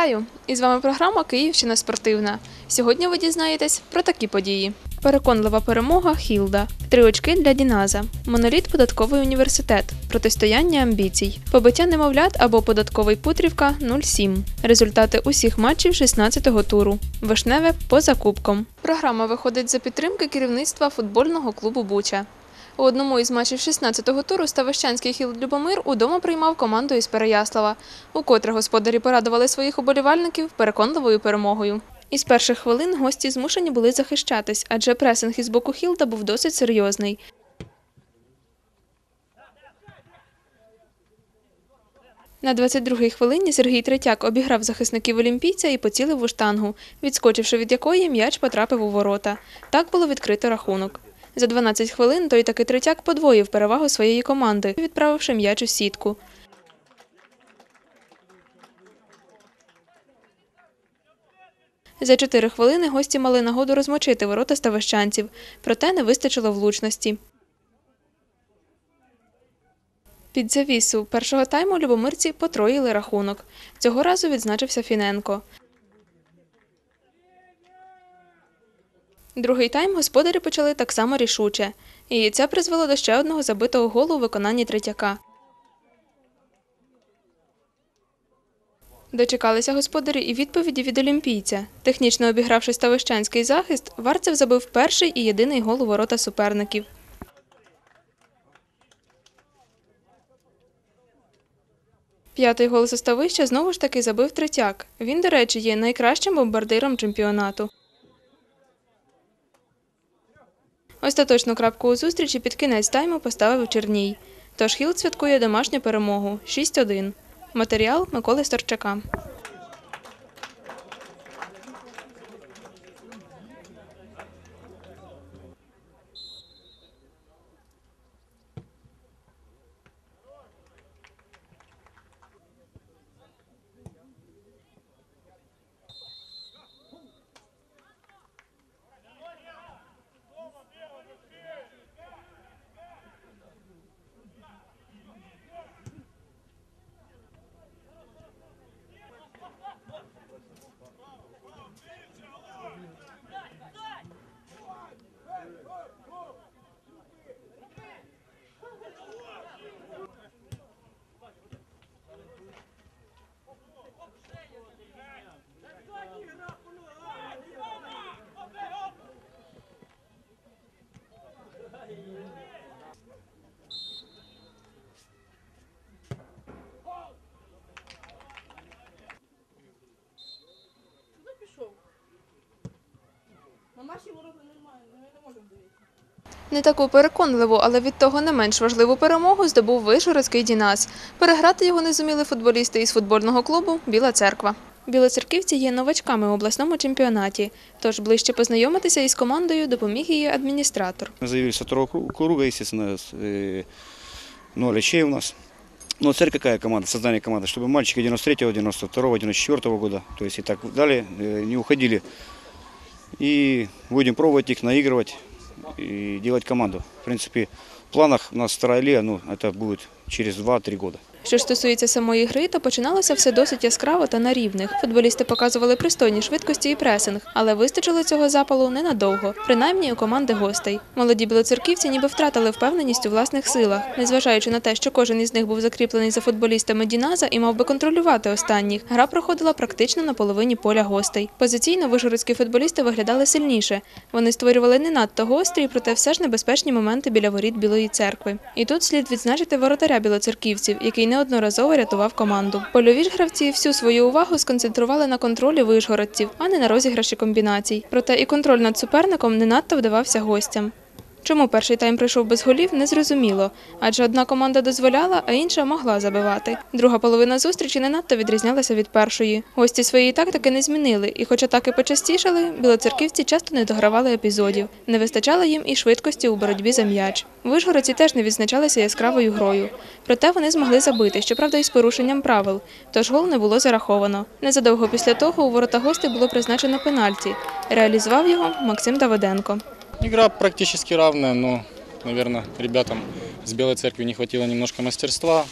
Вітаю! І з вами програма Київщина спортивна. Сьогодні ви дізнаєтесь про такі події. Переконлива перемога Хілда, три очки для Діназа, моноліт податковий університет, протистояння амбіцій, побиття немовлят або податковий Путрівка 0-7. Результати усіх матчів 16-го туру. Вишневе поза кубком. Програма виходить за підтримки керівництва футбольного клубу Буча. У одному із матчів 16-го туру Ставищанський хіл Любомир удома приймав команду із Переяслава, укотре господарі порадували своїх уболівальників переконливою перемогою. Із перших хвилин гості змушені були захищатись, адже пресинг із боку Хілда був досить серйозний. На 22-й хвилині Сергій Третяк обіграв захисників олімпійця і поцілив у штангу, відскочивши від якої м'яч потрапив у ворота. Так було відкрито рахунок. За 12 хвилин той таки Третяк подвоїв перевагу своєї команди, відправивши м'яч у сітку. За 4 хвилини гості мали нагоду розмочити ворота ставищанців, проте не вистачило влучності. Під завісу першого тайму любомирці потроїли рахунок. Цього разу відзначився Фіненко. Другий тайм господарі почали так само рішуче, і це призвело до ще одного забитого голу у виконанні третяка. Дочекалися господарі і відповіді від олімпійця. Технічно обігравши ставищанський захист, Варцев забив перший і єдиний гол у ворота суперників. П'ятий гол за знову ж таки забив третяк. Він, до речі, є найкращим бомбардиром чемпіонату. Остаточну крапку у зустрічі під кінець тайму поставив Черній. Тож Хілд святкує домашню перемогу 6-1. Матеріал Миколи Сторчака. Пішов? На наші ворота немає, ми не можемо дивитися. Не таку переконливу, але від того не менш важливу перемогу здобув Вишгородський Дінас. Переграти його не зуміли футболісти із футбольного клубу Біла Церква. Білоцерківці є новачками у обласному чемпіонаті, тож ближче познайомитися із командою допоміг її адміністратор. Второго кру- круга, естественно, э, ноль очей у нас. Но цель какая команда, создание команды, чтобы мальчики 93-го, 92-го, 94-го года, то есть и так далее, э, не уходили. И будем пробовать их наигрывать и делать команду. В принципе, в планах у нас вторая лига, ну, это будет через 2-3 года. Що стосується самої гри, то починалося все досить яскраво та на рівних. Футболісти показували пристойні швидкості і пресинг, але вистачило цього запалу ненадовго, принаймні у команди гостей. Молоді білоцерківці ніби втратили впевненість у власних силах, незважаючи на те, що кожен із них був закріплений за футболістами Діназа і мав би контролювати останніх. Гра проходила практично на половині поля гостей. Позиційно вишгородські футболісти виглядали сильніше. Вони створювали не надто гострі, проте все ж небезпечні моменти біля воріт Білої церкви. І тут слід відзначити воротаря білоцерківців, який неодноразово рятував команду. Польові ж гравці всю свою увагу сконцентрували на контролі вишгородців, а не на розіграші комбінацій. Проте і контроль над суперником не надто вдавався гостям. Чому перший тайм пройшов без голів, незрозуміло, адже одна команда дозволяла, а інша могла забивати. Друга половина зустрічі не надто відрізнялася від першої. Гості своєї тактики не змінили, і хоч атаки почастішали, білоцерківці часто не догравали епізодів. Не вистачало їм і швидкості у боротьбі за м'яч. Вишгородці теж не відзначалися яскравою грою. Проте вони змогли забити, щоправда, із порушенням правил, тож гол не було зараховано. Незадовго після того у ворота гостей було призначено пенальті. Реалізував його Максим Давиденко. Игра практически равная, но, наверное, ребятам с Белой Церкви не хватило немножко мастерства.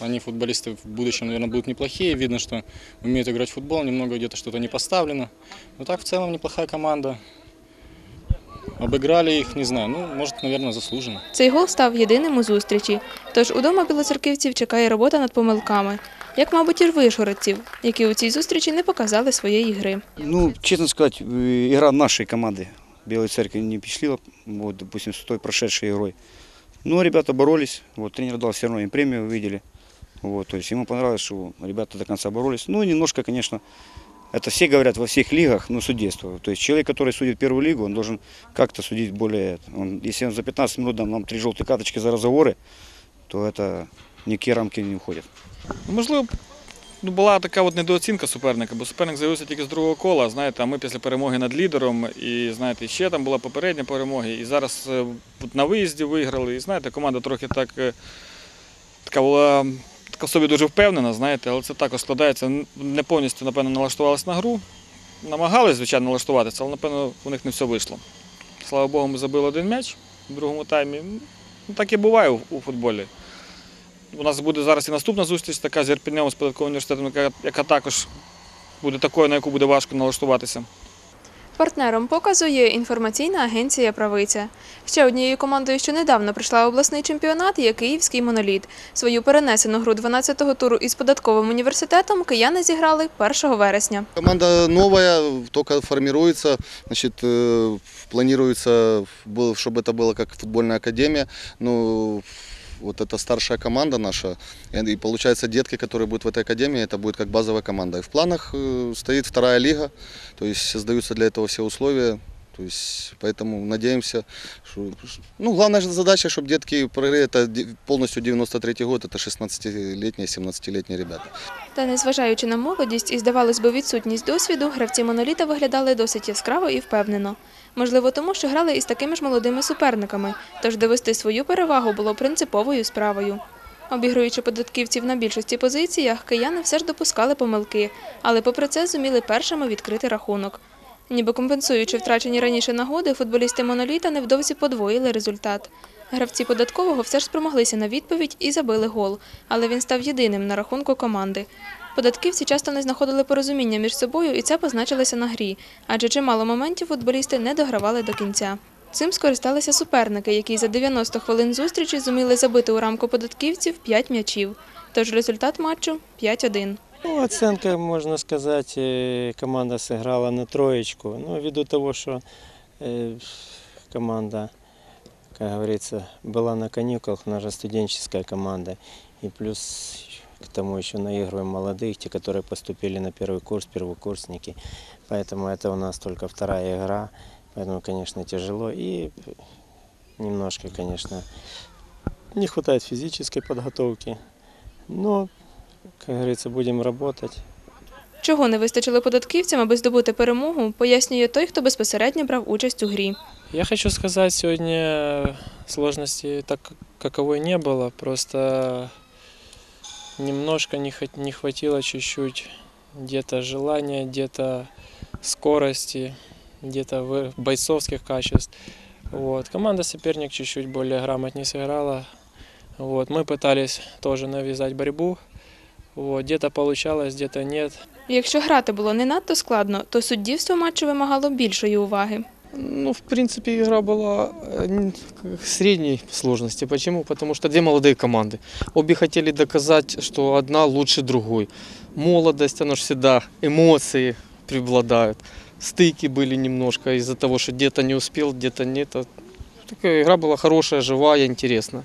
Они футболисты в будущем, наверное, будут неплохие. Видно, что умеют играть в футбол, немного где-то что-то не поставлено. Но так в целом неплохая команда. Обыграли их, не знаю, ну, может, наверное, заслуженно. Цей гол став єдиним у зустрічі. Тож удома білоцерківців чекає робота над помилками, як, мабуть, і ж вишгородців, які у цій зустрічі не показали своєї гри. Ну, честно сказать, э, игра нашей команды Белой Церкви не впечатлила, вот, допустим, с той прошедшей игрой. Но ребята боролись, вот, тренер дал все равно им премию, видели. Вот, то есть ему понравилось, что ребята до конца боролись. Ну, немножко, конечно, это все говорят во всех лигах, ну, судейство. То есть человек, который судит первую лигу, он должен как-то судить более... Он, если он за 15 минут дам нам три желтые карточки за разговоры, то это никакие рамки не уходят. Можливо, ну, була така от недооцінка суперника, бо суперник з'явився тільки з другого кола, знаєте, а ми після перемоги над лідером, і знаєте, ще там була попередня перемога, і зараз е, на виїзді виграли. І знаєте, команда трохи так е, така була така в собі дуже впевнена, знаєте, але це також складається. Не повністю, напевно, налаштувалися на гру. Намагались, звичайно, налаштуватися, але напевно у них не все вийшло. Слава Богу, ми забили один м'яч в другому таймі. Ну, так і буває у, у футболі. У нас буде зараз і наступна зустріч, така з Ірпінем з податковим університетом, яка, яка також буде такою, на яку буде важко налаштуватися. Партнером показу є інформаційна агенція Правиця. Ще однією командою, що недавно прийшла обласний чемпіонат, є Київський моноліт. Свою перенесену гру 12-го туру із податковим університетом кияни зіграли 1 вересня. Команда новая, только формируется, значит, э, планируется, был- чтобы это было как футбольная академия, ну, вот это старшая команда наша, и и получается детки, которые будут в этой академии, это будет как базовая команда. И в планах э, стоит вторая лига, то есть создаются для этого все условия, то есть поэтому надеемся, что, ну, главная же задача, чтобы детки прогрели, это де- полностью 93 год, это 16-летние, 17-летние ребята. Та незважаючи на молодість і, здавалось би, відсутність досвіду, гравці моноліта виглядали досить яскраво і впевнено. Можливо, тому що грали із такими ж молодими суперниками, тож довести свою перевагу було принциповою справою. Обігруючи податківців на більшості позиціях, кияни все ж допускали помилки, але попри це зуміли першими відкрити рахунок. Ніби компенсуючи втрачені раніше нагоди, футболісти моноліта невдовзі подвоїли результат. Гравці податкового все ж спромоглися на відповідь і забили гол, але він став єдиним на рахунку команди. Податківці часто не знаходили порозуміння між собою, і це позначилося на грі, адже чимало моментів футболісти не догравали до кінця. Цим скористалися суперники, які за 90 хвилин зустрічі зуміли забити у рамку податківців 5 м'ячів. Тож результат матчу 5-1. Ну, оценка, можно сказать, э, команда сыграла на троечку. Ну, ввиду того, что э, команда, как говорится, была на каникулах, наша студенческая команда. И плюс к тому еще наигрываем молодых, те, которые поступили на первый курс, первокурсники. Поэтому это у нас только вторая игра. Поэтому, конечно, тяжело. И немножко, конечно, не хватает физической подготовки. Но как говорится, будем работать. Чого не вистачило податківцям, аби здобути перемогу, пояснює той, хто безпосередньо брав участь у грі. Я хочу сказать, сегодня сложности так каковой не было, просто немножко не, хот- не хватило чуть-чуть где-то желания, где-то скорости, где-то в- бойцовских качеств. Вот. Команда соперник чуть-чуть более грамотнее сыграла. Вот. Мы пытались тоже навязать борьбу. Вот. Где-то получалось, где-то нет. Якщо грати було не надто складно, то суддівство матчу вимагало більшої уваги. Ну, в принципе, игра была э, н- к- средней сложности. Почему? Потому что две молодые команды. Обе хотели доказать, что одна лучше другой. Молодость, она же всегда, эмоции преобладают. Стыки были немножко из-за того, что где-то не успел, где-то нет. А Такая игра была хорошая, живая, интересная.